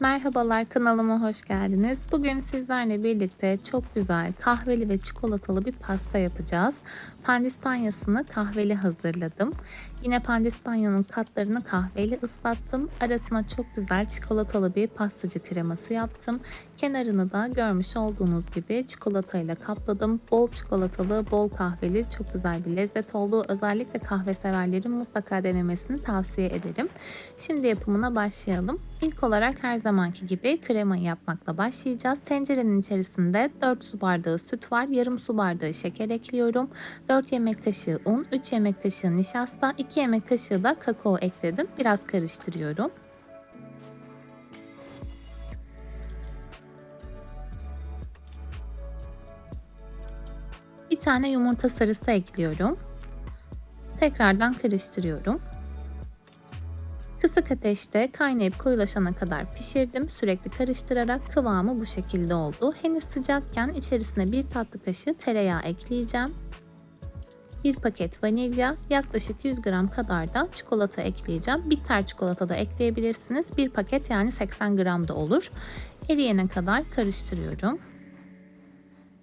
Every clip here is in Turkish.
Merhabalar kanalıma hoş geldiniz. Bugün sizlerle birlikte çok güzel kahveli ve çikolatalı bir pasta yapacağız. Pandispanyasını kahveli hazırladım. Yine pandispanyanın katlarını kahveyle ıslattım. Arasına çok güzel çikolatalı bir pastacı kreması yaptım. Kenarını da görmüş olduğunuz gibi çikolatayla kapladım. Bol çikolatalı, bol kahveli çok güzel bir lezzet oldu. Özellikle kahve severlerin mutlaka denemesini tavsiye ederim. Şimdi yapımına başlayalım. İlk olarak her zamanki gibi kremayı yapmakla başlayacağız. Tencerenin içerisinde 4 su bardağı süt var. Yarım su bardağı şeker ekliyorum. 4 yemek kaşığı un, 3 yemek kaşığı nişasta, 2 yemek kaşığı da kakao ekledim. Biraz karıştırıyorum. Bir tane yumurta sarısı ekliyorum. Tekrardan karıştırıyorum. Kısık ateşte kaynayıp koyulaşana kadar pişirdim. Sürekli karıştırarak kıvamı bu şekilde oldu. Henüz sıcakken içerisine bir tatlı kaşığı tereyağı ekleyeceğim. Bir paket vanilya, yaklaşık 100 gram kadar da çikolata ekleyeceğim. Bitter çikolata da ekleyebilirsiniz. Bir paket yani 80 gram da olur. Eriyene kadar karıştırıyorum.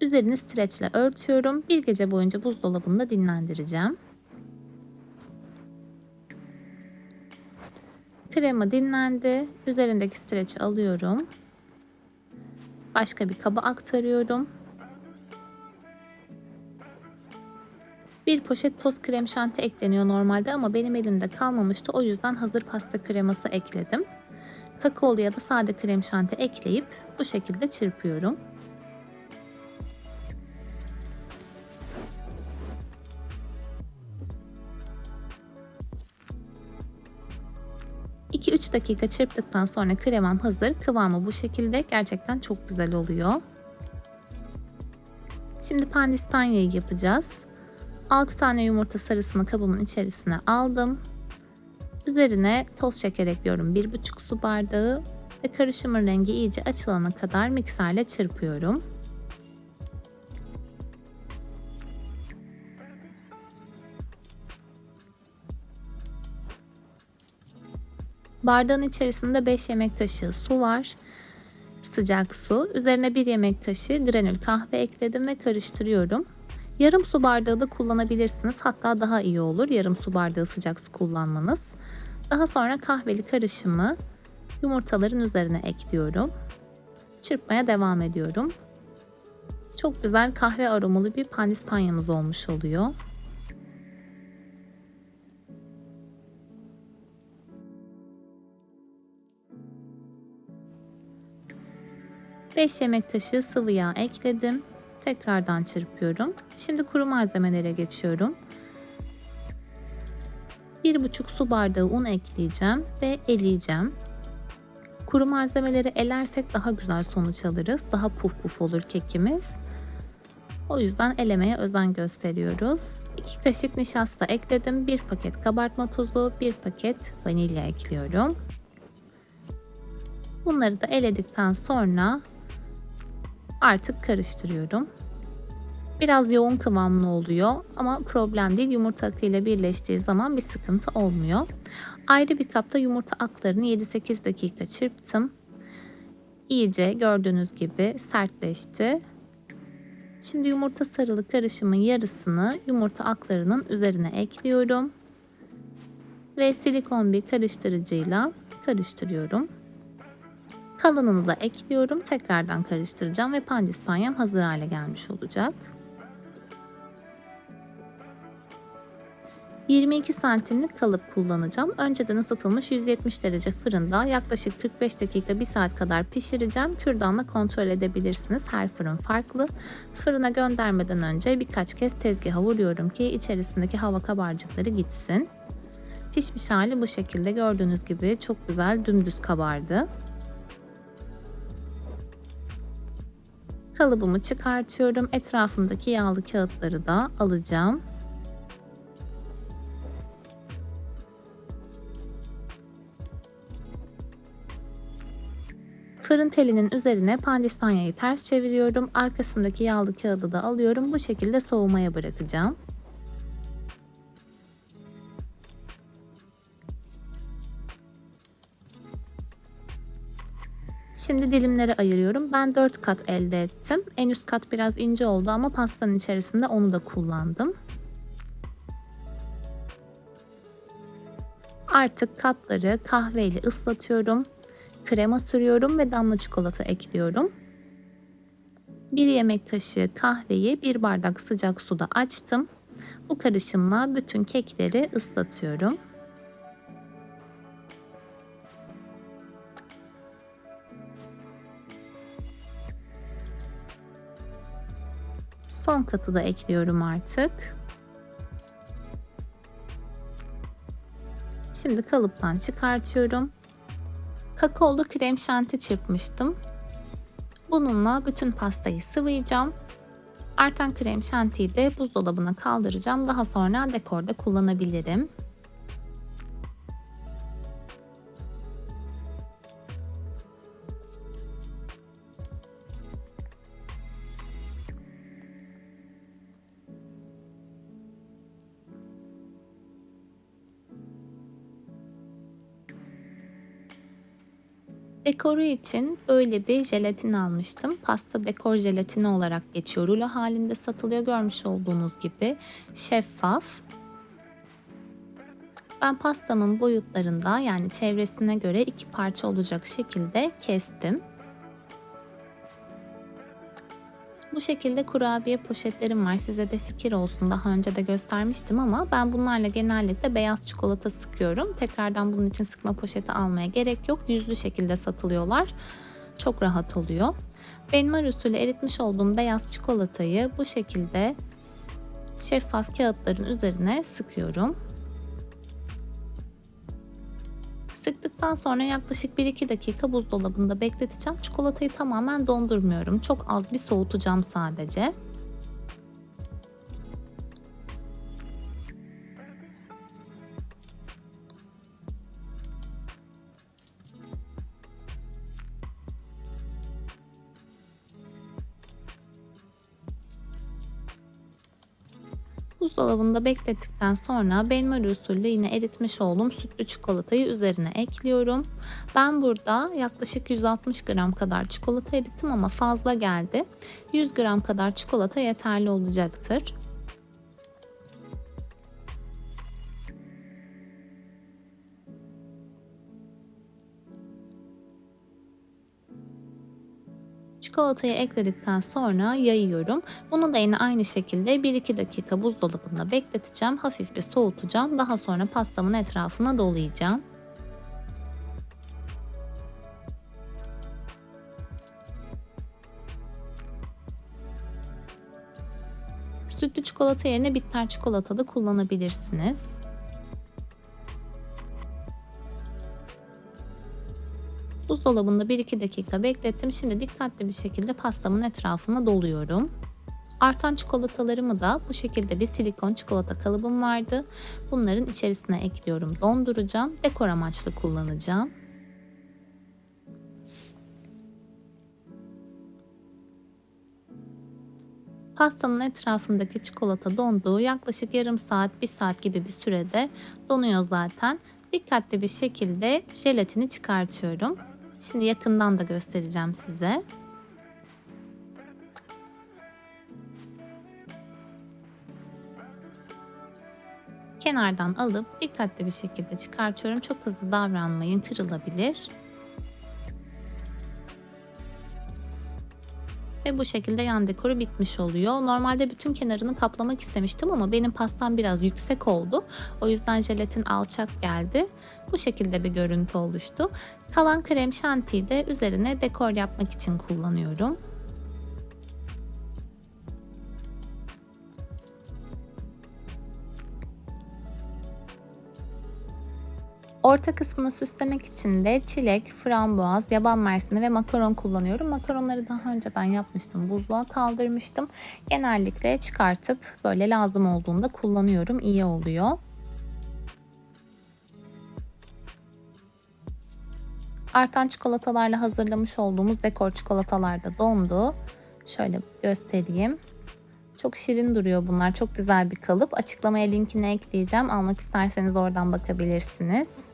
Üzerini streçle örtüyorum. Bir gece boyunca buzdolabında dinlendireceğim. Krema dinlendi. Üzerindeki streçi alıyorum. Başka bir kaba aktarıyorum. Bir poşet toz krem şanti ekleniyor normalde ama benim elimde kalmamıştı. O yüzden hazır pasta kreması ekledim. Kakaolu ya da sade krem şanti ekleyip bu şekilde çırpıyorum. 2-3 dakika çırptıktan sonra kremam hazır. Kıvamı bu şekilde. Gerçekten çok güzel oluyor. Şimdi pandispanyayı yapacağız. 6 tane yumurta sarısını kabımın içerisine aldım. Üzerine toz şeker ekliyorum. 1,5 su bardağı ve karışımın rengi iyice açılana kadar mikserle çırpıyorum. Bardağın içerisinde 5 yemek kaşığı su var. Sıcak su. Üzerine 1 yemek kaşığı granül kahve ekledim ve karıştırıyorum. Yarım su bardağı da kullanabilirsiniz. Hatta daha iyi olur yarım su bardağı sıcak su kullanmanız. Daha sonra kahveli karışımı yumurtaların üzerine ekliyorum. Çırpmaya devam ediyorum. Çok güzel kahve aromalı bir pandispanyamız olmuş oluyor. 5 yemek kaşığı sıvı yağ ekledim. Tekrardan çırpıyorum. Şimdi kuru malzemelere geçiyorum. 1,5 su bardağı un ekleyeceğim ve eleyeceğim. Kuru malzemeleri elersek daha güzel sonuç alırız. Daha puf puf olur kekimiz. O yüzden elemeye özen gösteriyoruz. 2 kaşık nişasta ekledim. 1 paket kabartma tozu, 1 paket vanilya ekliyorum. Bunları da eledikten sonra Artık karıştırıyorum. Biraz yoğun kıvamlı oluyor ama problem değil. Yumurta akıyla birleştiği zaman bir sıkıntı olmuyor. Ayrı bir kapta yumurta aklarını 7-8 dakika çırptım. İyice gördüğünüz gibi sertleşti. Şimdi yumurta sarılı karışımın yarısını yumurta aklarının üzerine ekliyorum. Ve silikon bir karıştırıcıyla karıştırıyorum. Kalanını da ekliyorum. Tekrardan karıştıracağım ve pandispanyam hazır hale gelmiş olacak. 22 santimlik kalıp kullanacağım. Önceden ısıtılmış 170 derece fırında yaklaşık 45 dakika 1 saat kadar pişireceğim. Kürdanla kontrol edebilirsiniz. Her fırın farklı. Fırına göndermeden önce birkaç kez tezgaha vuruyorum ki içerisindeki hava kabarcıkları gitsin. Pişmiş hali bu şekilde gördüğünüz gibi çok güzel dümdüz kabardı. Kalıbımı çıkartıyorum. Etrafımdaki yağlı kağıtları da alacağım. Fırın telinin üzerine pandispanyayı ters çeviriyorum. Arkasındaki yağlı kağıdı da alıyorum. Bu şekilde soğumaya bırakacağım. Şimdi dilimlere ayırıyorum. Ben 4 kat elde ettim. En üst kat biraz ince oldu ama pastanın içerisinde onu da kullandım. Artık katları kahveyle ıslatıyorum. Krema sürüyorum ve damla çikolata ekliyorum. 1 yemek kaşığı kahveyi 1 bardak sıcak suda açtım. Bu karışımla bütün kekleri ıslatıyorum. Son katı da ekliyorum artık. Şimdi kalıptan çıkartıyorum. Kakaolu krem şanti çırpmıştım. Bununla bütün pastayı sıvayacağım. Artan krem şantiyi de buzdolabına kaldıracağım. Daha sonra dekorda kullanabilirim. Dekoru için böyle bir jelatin almıştım. Pasta dekor jelatini olarak geçiyor. Rulo halinde satılıyor görmüş olduğunuz gibi. Şeffaf. Ben pastamın boyutlarında yani çevresine göre iki parça olacak şekilde kestim. Bu şekilde kurabiye poşetlerim var. Size de fikir olsun. Daha önce de göstermiştim ama ben bunlarla genellikle beyaz çikolata sıkıyorum. Tekrardan bunun için sıkma poşeti almaya gerek yok. Yüzlü şekilde satılıyorlar. Çok rahat oluyor. Benmar usulü eritmiş olduğum beyaz çikolatayı bu şekilde şeffaf kağıtların üzerine sıkıyorum. Sıktıktan sonra yaklaşık 1-2 dakika buzdolabında bekleteceğim. Çikolatayı tamamen dondurmuyorum. Çok az bir soğutacağım sadece. Buzdolabında beklettikten sonra benmari usulü yine eritmiş olduğum sütlü çikolatayı üzerine ekliyorum. Ben burada yaklaşık 160 gram kadar çikolata erittim ama fazla geldi. 100 gram kadar çikolata yeterli olacaktır. Çikolatayı ekledikten sonra yayıyorum. Bunu da yine aynı şekilde 1-2 dakika buzdolabında bekleteceğim. Hafif bir soğutacağım. Daha sonra pastamın etrafına dolayacağım. Sütlü çikolata yerine bitter çikolata da kullanabilirsiniz. Buzdolabında 1-2 dakika beklettim. Şimdi dikkatli bir şekilde pastamın etrafına doluyorum. Artan çikolatalarımı da bu şekilde bir silikon çikolata kalıbım vardı. Bunların içerisine ekliyorum. Donduracağım. Dekor amaçlı kullanacağım. Pastanın etrafındaki çikolata donduğu yaklaşık yarım saat, bir saat gibi bir sürede donuyor zaten. Dikkatli bir şekilde jelatini çıkartıyorum. Şimdi yakından da göstereceğim size. Kenardan alıp dikkatli bir şekilde çıkartıyorum. Çok hızlı davranmayın, kırılabilir. Ve bu şekilde yan dekoru bitmiş oluyor. Normalde bütün kenarını kaplamak istemiştim ama benim pastam biraz yüksek oldu. O yüzden jelatin alçak geldi. Bu şekilde bir görüntü oluştu. Kalan krem şantiyi de üzerine dekor yapmak için kullanıyorum. Orta kısmını süslemek için de çilek, frambuaz, yaban mersini ve makaron kullanıyorum. Makaronları daha önceden yapmıştım. Buzluğa kaldırmıştım. Genellikle çıkartıp böyle lazım olduğunda kullanıyorum. İyi oluyor. Artan çikolatalarla hazırlamış olduğumuz dekor çikolatalar da dondu. Şöyle göstereyim. Çok şirin duruyor bunlar. Çok güzel bir kalıp. Açıklamaya linkini ekleyeceğim. Almak isterseniz oradan bakabilirsiniz.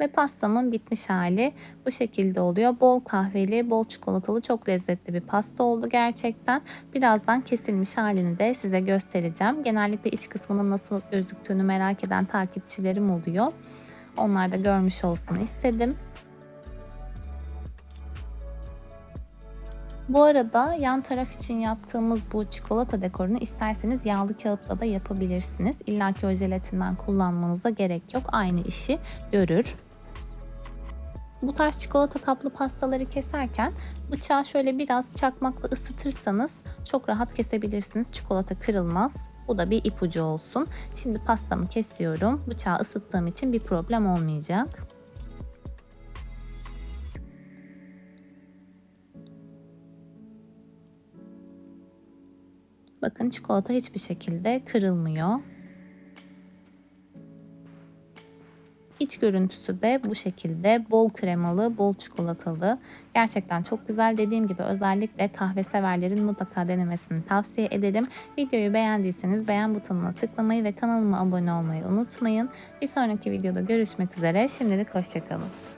Ve pastamın bitmiş hali bu şekilde oluyor. Bol kahveli, bol çikolatalı çok lezzetli bir pasta oldu gerçekten. Birazdan kesilmiş halini de size göstereceğim. Genellikle iç kısmının nasıl gözüktüğünü merak eden takipçilerim oluyor. Onlar da görmüş olsun istedim. Bu arada yan taraf için yaptığımız bu çikolata dekorunu isterseniz yağlı kağıtla da yapabilirsiniz. İlla ki o jelatinden kullanmanıza gerek yok. Aynı işi görür. Bu tarz çikolata kaplı pastaları keserken bıçağı şöyle biraz çakmakla ısıtırsanız çok rahat kesebilirsiniz. Çikolata kırılmaz. Bu da bir ipucu olsun. Şimdi pastamı kesiyorum. Bıçağı ısıttığım için bir problem olmayacak. Bakın çikolata hiçbir şekilde kırılmıyor. İç görüntüsü de bu şekilde bol kremalı, bol çikolatalı. Gerçekten çok güzel. Dediğim gibi özellikle kahve severlerin mutlaka denemesini tavsiye ederim. Videoyu beğendiyseniz beğen butonuna tıklamayı ve kanalıma abone olmayı unutmayın. Bir sonraki videoda görüşmek üzere. Şimdilik hoşçakalın.